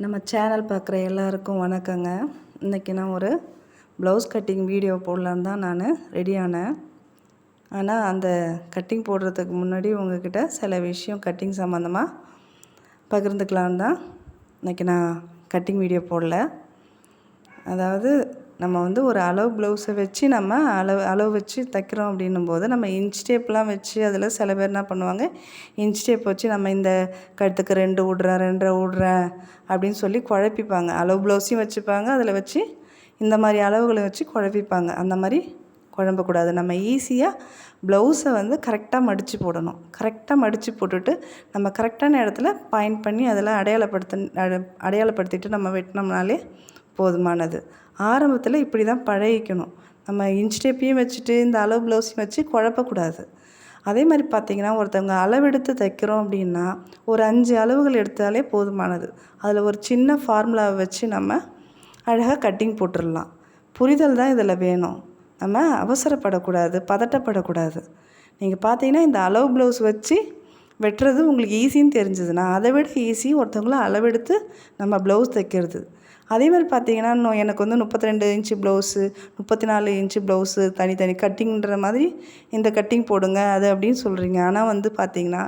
நம்ம சேனல் பார்க்குற எல்லாருக்கும் வணக்கங்க. இன்றைக்கி நான் ஒரு ப்ளவுஸ் கட்டிங் வீடியோ போடலான்னு தான் நான் ரெடி ஆனேன். ஆனால் அந்த கட்டிங் போடுறதுக்கு முன்னாடி உங்ககிட்ட சில விஷயம் கட்டிங் சம்மந்தமாக பகிர்ந்துக்கலான்னு தான் இன்றைக்கி நான் கட்டிங் வீடியோ போடல. அதாவது நம்ம வந்து ஒரு அளவு ப்ளவுஸை வச்சு நம்ம அளவு அளவு வச்சு தைக்கிறோம் அப்படின்னும் போது நம்ம இன்ச் டேப்லாம் வச்சு அதில் சில பேர் என்ன பண்ணுவாங்க? இன்ச் டேப் வச்சு நம்ம இந்த கழுத்துக்கு ரெண்டு விட்றேன் ரெண்டரை விட்றேன் அப்படின்னு சொல்லி குழப்பிப்பாங்க. அளவு ப்ளவுஸையும் வச்சுப்பாங்க. அதில் வச்சு இந்த மாதிரி அளவுகளை வச்சு குழப்பிப்பாங்க. அந்த மாதிரி குழம்பக்கூடாது. நம்ம ஈஸியாக ப்ளவுஸை வந்து கரெக்டாக மடித்து போடணும். கரெக்டாக மடித்து போட்டுட்டு நம்ம கரெக்டான இடத்துல பாயிண்ட் பண்ணி அதில் அடையாளப்படுத்த அட- அடையாளப்படுத்திட்டு நம்ம வெட்டினோம்னாலே போதுமானது. ஆரம்பத்தில் இப்படி தான் பழகிக்கணும். நம்ம இன்ச் டேப்பையும் வச்சுட்டு இந்த அளவு ப்ளவுஸையும் வச்சு குழப்பக்கூடாது. அதே மாதிரி பார்த்திங்கன்னா ஒருத்தவங்க அளவெடுத்து தைக்கிறோம் அப்படின்னா ஒரு அஞ்சு அளவுகள் எடுத்தாலே போதுமானது. அதில் ஒரு சின்ன ஃபார்முலாவை வச்சு நம்ம அழகாக கட்டிங் போட்டுடலாம் புரிதல் தான் இதில் வேணும். நம்ம அவசரப்படக்கூடாது பதட்டப்படக்கூடாது. நீங்கள் பார்த்தீங்கன்னா இந்த அளவு ப்ளவுஸ் வச்சு வெட்டுறது உங்களுக்கு ஈஸின்னு தெரிஞ்சதுன்னா அதை விட ஈஸி ஒருத்தவங்கள அளவெடுத்து நம்ம ப்ளவுஸ் தைக்கிறது. அதே மாதிரி பார்த்தீங்கன்னா இன்னும் எனக்கு வந்து முப்பத்தி ரெண்டு இன்ச்சு ப்ளவுஸு முப்பத்தி நாலு இன்ச்சு ப்ளவுஸு தனித்தனி கட்டிங்கிற மாதிரி இந்த கட்டிங் போடுங்க அது அப்படின்னு சொல்கிறீங்க ஆனால் வந்து பார்த்தீங்கன்னா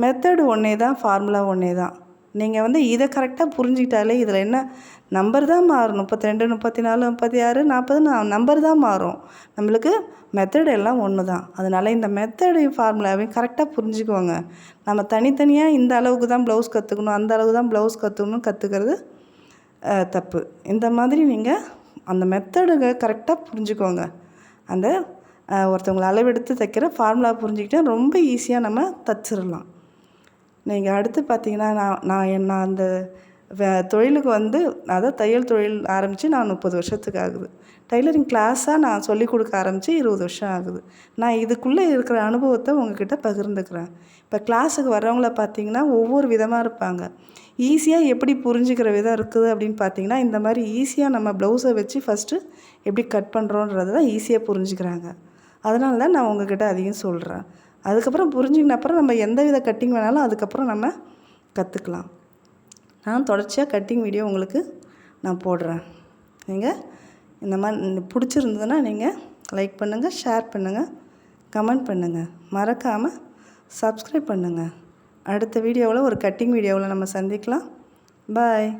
மெத்தடு ஒன்றே தான் ஃபார்முலா ஒன்றே தான் நீங்கள் வந்து இதை கரெக்டாக புரிஞ்சுக்கிட்டாலே இதில் என்ன நம்பர் தான் மாறும். முப்பத்தி ரெண்டு முப்பத்தி நாலு முப்பத்தி ஆறு நாற்பது நம்பர் தான் மாறும். நம்மளுக்கு மெத்தட் எல்லாம் ஒன்று தான் அதனால் இந்த மெத்தடு ஃபார்முலாவையும் கரெக்டாக புரிஞ்சுக்குவோங்க நம்ம தனித்தனியாக இந்த அளவுக்கு தான் ப்ளவுஸ் கற்றுக்கணும் அந்த அளவுக்கு தான் ப்ளவுஸ் கற்றுக்கணும் கற்றுக்கிறது தப்பு. இந்த மாதிரி நீங்கள் அந்த மெத்தடுங்க கரெக்டாக புரிஞ்சுக்கோங்க. அந்த ஒருத்தவங்களை அளவெடுத்து தைக்கிற ஃபார்முலா புரிஞ்சுக்கிட்டா ரொம்ப ஈஸியாக நம்ம தச்சிடலாம் நீங்கள் அடுத்து பார்த்தீங்கன்னா நான் நான் என்ன அந்த தொழிலுக்கு வந்து அதான் தையல் தொழில் ஆரம்பித்து நான் முப்பது வருஷத்துக்கு ஆகுது. டைலரிங் கிளாஸாக நான் சொல்லிக் கொடுக்க ஆரம்பித்து இருபது வருஷம் ஆகுது. நான் இதுக்குள்ளே இருக்கிற அனுபவத்தை உங்ககிட்ட பகிர்ந்துக்கிறேன். இப்போ கிளாஸுக்கு வர்றவங்கள பார்த்தீங்கன்னா ஒவ்வொரு விதமாக இருப்பாங்க. ஈஸியாக எப்படி புரிஞ்சுக்கிற விதம் இருக்குது அப்படின்னு பார்த்தீங்கன்னா இந்த மாதிரி ஈஸியாக நம்ம ப்ளவுஸை வச்சு ஃபஸ்ட்டு எப்படி கட் பண்ணுறோன்றது தான் ஈஸியாக புரிஞ்சுக்கிறாங்க. அதனால தான் நான் உங்ககிட்ட அதையும் சொல்கிறேன் அதுக்கப்புறம் புரிஞ்சுக்கின அப்புறம் நம்ம எந்த வித கட்டிங் வேணாலும் அதுக்கப்புறம் நம்ம கற்றுக்கலாம் நான் தொடர்ச்சியாக கட்டிங் வீடியோ உங்களுக்கு நான் போடுறேன். நீங்கள் இந்த மாதிரி பிடிச்சிருந்ததுன்னா நீங்கள் லைக் பண்ணுங்கள் ஷேர் பண்ணுங்கள் கமெண்ட் பண்ணுங்கள் மறக்காமல் சப்ஸ்கிரைப் பண்ணுங்கள் அடுத்த வீடியோவில் ஒரு கட்டிங் வீடியோவில் நம்ம சந்திக்கலாம். பாய்